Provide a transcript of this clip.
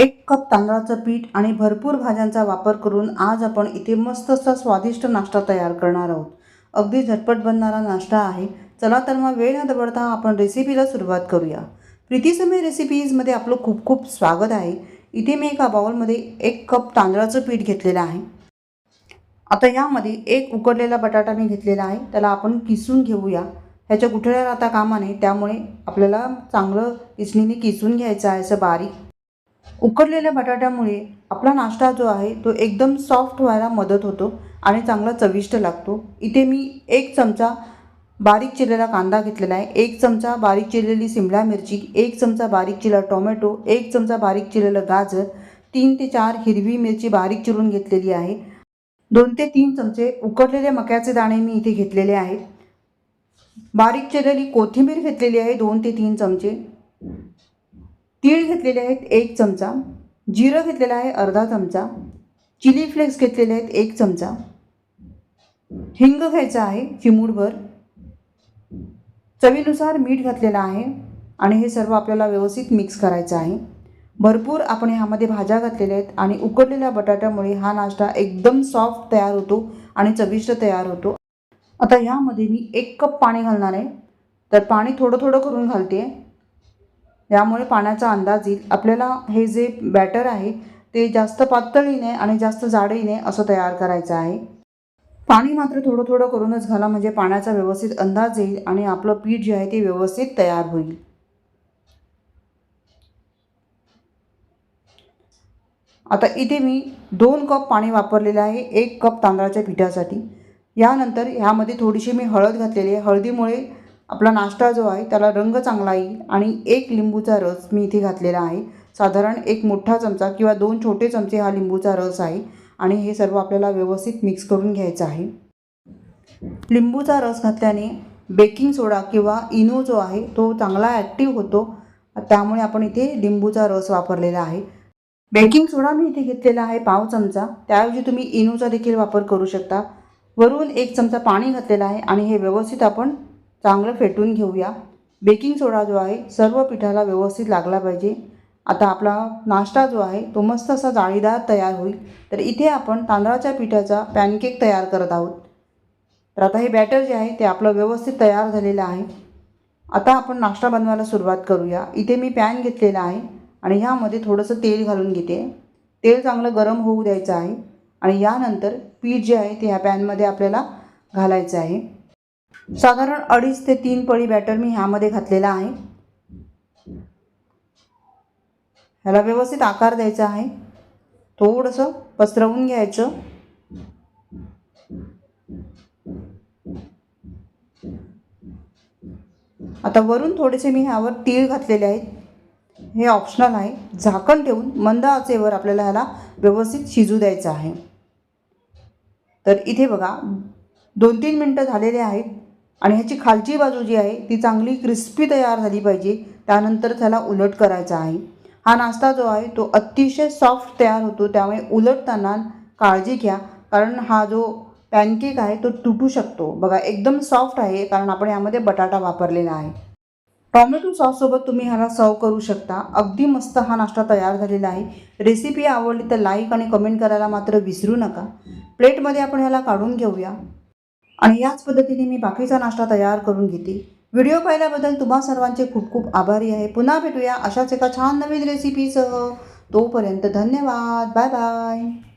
एक कप तांदळाचं पीठ आणि भरपूर भाज्यांचा वापर करून आज आपण इथे मस्त असा स्वादिष्ट नाश्ता तयार करणार आहोत. अगदी झटपट बनणारा नाश्ता आहे. चला तर मग वेळ न दबडता आपण रेसिपीला सुरुवात करूया. प्रीतीसमय रेसिपीजमध्ये आपलं खूप खूप स्वागत आहे. इथे मी एका बाउलमध्ये एक कप तांदळाचं पीठ घेतलेलं आहे. आता यामध्ये एक उकडलेला बटाटा मी घेतलेला आहे. त्याला आपण किसून घेऊया. ह्याच्या गुठळ्या राहता कामा नये त्यामुळे आपल्याला चांगलं किसणीने किसून घ्यायचं आहे असं बारीक उकडलेल्या बटाट्यामुळे आपला नाश्ता जो आहे तो एकदम सॉफ्ट व्हायला मदत होतो आणि चांगला चविष्ट लागतो. इथे मी एक चमचा बारीक चिरलेला कांदा घेतलेला आहे. एक चमचा बारीक चिरलेली सिमला मिरची एक चमचा बारीक चिरला टोमॅटो एक चमचा बारीक चिरलेलं गाजर तीन ते चार हिरवी मिरची बारीक चिरून घेतलेली आहे. दोन ते तीन चमचे उकडलेले मक्याचे दाणे मी इथे घेतलेले आहेत. बारीक चिरलेली कोथिंबीर घेतलेली आहे दोन ते तीन चमचे. तीळ घेतलेले आहेत एक चमचा जिरं घेतलेलं आहे अर्धा चमचा चिली फ्लेक्स घेतलेले आहेत एक चमचा हिंग घ्यायचा आहे चिमूडभर चवीनुसार मीठ घातलेलं आहे आणि हे सर्व आपल्याला व्यवस्थित मिक्स करायचं आहे. भरपूर आपण ह्यामध्ये भाज्या घातलेल्या आहेत आणि उकडलेल्या बटाट्यामुळे हा नाश्ता एकदम सॉफ्ट तयार होतो आणि चविष्ट तयार होतो. आता ह्यामध्ये मी एक कप पाणी घालणार आहे. तर पाणी थोडं थोडं करून घालते. यामुळे पाण्याचा अंदाज येईल. आपल्याला हे जे बॅटर आहे ते जास्त पातळही नाही आणि जास्त जाडीने नाही असं तयार करायचं आहे. पाणी मात्र थोडं थोडं करूनच घाला म्हणजे पाण्याचा व्यवस्थित अंदाज येईल आणि आपलं पीठ जे आहे ते व्यवस्थित तयार होईल. आता इथे मी दोन कप पाणी वापरलेलं आहे एक कप तांदळाच्या पिठासाठी. यानंतर ह्यामध्ये थोडीशी मी हळद घातलेली आहे. हळदीमुळे आपला नाश्ता जो आहे त्याला रंग चांगला येईल आणि एक लिंबूचा रस मी इथे घातलेला आहे. साधारण एक मोठा चमचा किंवा दोन छोटे चमचे हा लिंबूचा रस आहे आणि हे सर्व आपल्याला व्यवस्थित मिक्स करून घ्यायचं आहे. लिंबूचा रस घातल्याने बेकिंग सोडा किंवा इनो जो आहे तो चांगला ॲक्टिव्ह होतो. त्यामुळे आपण इथे लिंबूचा रस वापरलेला आहे. बेकिंग सोडा मी इथे घेतलेला आहे पाव चमचा. त्याऐवजी तुम्ही इनोचा देखील वापर करू शकता. वरून एक चमचा पाणी घातलेला आहे आणि हे व्यवस्थित आपण चांगलं फेटून घेऊया. बेकिंग सोडा जो आहे सर्व पिठाला व्यवस्थित लागला पाहिजे. आता आपला नाश्ता जो आहे तो मस्त असा जाळीदार तयार होईल. तर इथे आपण तांदळाच्या पिठाचा पॅनकेक तयार करत आहोत. तर आता हे बॅटर जे आहे ते आपलं व्यवस्थित तयार झालेलं आहे. आता आपण नाश्ता बनवायला सुरुवात करूया. इथे मी पॅन घेतलेला आहे आणि ह्यामध्ये थोडंसं तेल घालून घेते. तेल चांगलं गरम होऊ द्यायचं आहे आणि यानंतर पीठ जे आहे ते ह्या पॅनमध्ये आपल्याला घालायचं आहे. साधारण अडीच ते तीन पळी बॅटर मी ह्यामध्ये घातलेला आहे. ह्याला व्यवस्थित आकार द्यायचा आहे. थोडंसं पसरवून घ्यायचं. आता वरून थोडेसे मी ह्यावर तीळ घातलेले आहेत. हे ऑप्शनल आहे. झाकण ठेवून मंद आचेवर आपल्याला ह्याला व्यवस्थित शिजू द्यायचं आहे. तर इथे बघा दोन तीन मिनटं झालेले आहेत. आणि ह्याची खालची बाजू जी आहे ती चांगली क्रिस्पी तयार झाली पाहिजे. त्यानंतर त्याला उलट करायचा आहे. हा नाश्ता जो आहे तो अतिशय सॉफ्ट तयार होतो. त्यामुळे उलटताना काळजी घ्या. कारण हा जो पॅनकेक आहे तो तुटू शकतो. बघा एकदम सॉफ्ट आहे कारण आपण यामध्ये बटाटा वापरलेला आहे. टॉमॅटो सॉससोबत तुम्ही ह्याला सर्व करू शकता. अगदी मस्त हा नाश्ता तयार झालेला आहे. रेसिपी आवडली तर लाईक आणि कमेंट करायला मात्र विसरू नका. प्लेटमध्ये आपण ह्याला काढून घेऊया. आणि याच पद्धतीने मी बाकीचा नाश्ता तयार करून घेते. व्हिडिओ पाहिल्याबद्दल तुम्हा सर्वांचे खूप खूप आभारी आहे. पुन्हा भेटूया अशाच एका छान नवीन रेसिपीसह तोपर्यंत धन्यवाद. Bye bye